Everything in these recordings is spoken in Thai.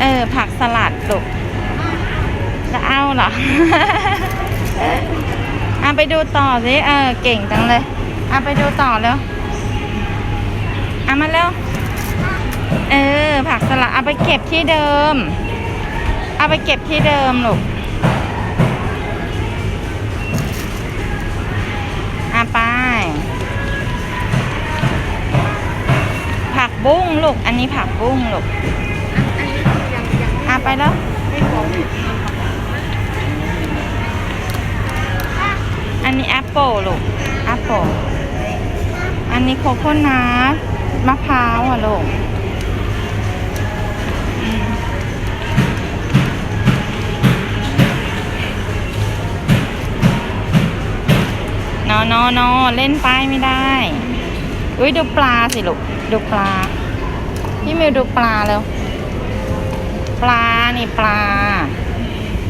เออ ผักสลัดลูกจะเอาเหรอเอาไปดูต่อสิเออ เก่งจังเลยเอาไปดูต่อแล้วเอามาเร็วเออ ผักสลัดเอาไปเก็บที่เดิม เอาไปเก็บที่เดิมลูกเอาไป ผักบุ้งลูก อันนี้ผักบุ้งลูก ไปแล้วอันนี้แอปเปิลลูกแอปเปิลอันนี้โคโค่นัทมะพร้าวอะลูกนอนอนอเล่นป้ายไม่ได้ อุ้ยดูปลาสิลูก ดูปลา พี่มิวดูปลาเร็ว ปลา นี่ปลา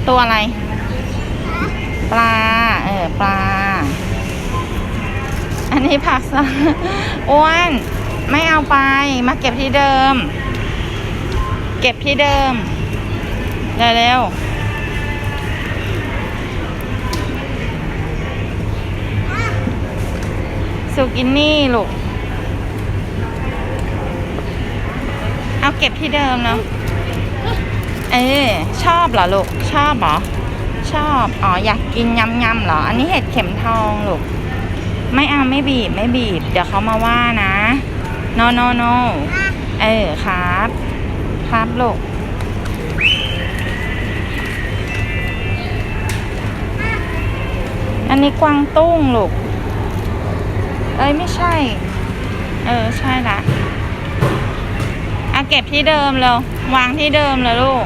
ตัวอะไร ปลา เออ ปลา อันนี้ผักสลัดอ้วน ไม่เอาไป มาเก็บที่เดิม เก็บที่เดิมเร็วๆสุกินี่ลูก เอาเก็บที่เดิมเนาะ เออชอบเหรอลูก ชอบเหรอ ชอบ อ๋อ อยากกินยำยำๆเหรอ อันนี้เห็ดเข็มทองลูก ไม่เอาไม่บีบไม่บีบ เดี๋ยวเขามาว่านะ no no no เออครับ ครับลูกอันนี้กวางตุ้งลูก เอ้ยไม่ใช่ เออ ใช่ละเอาเก็บที่เดิมเลย วางที่เดิมเลยลูก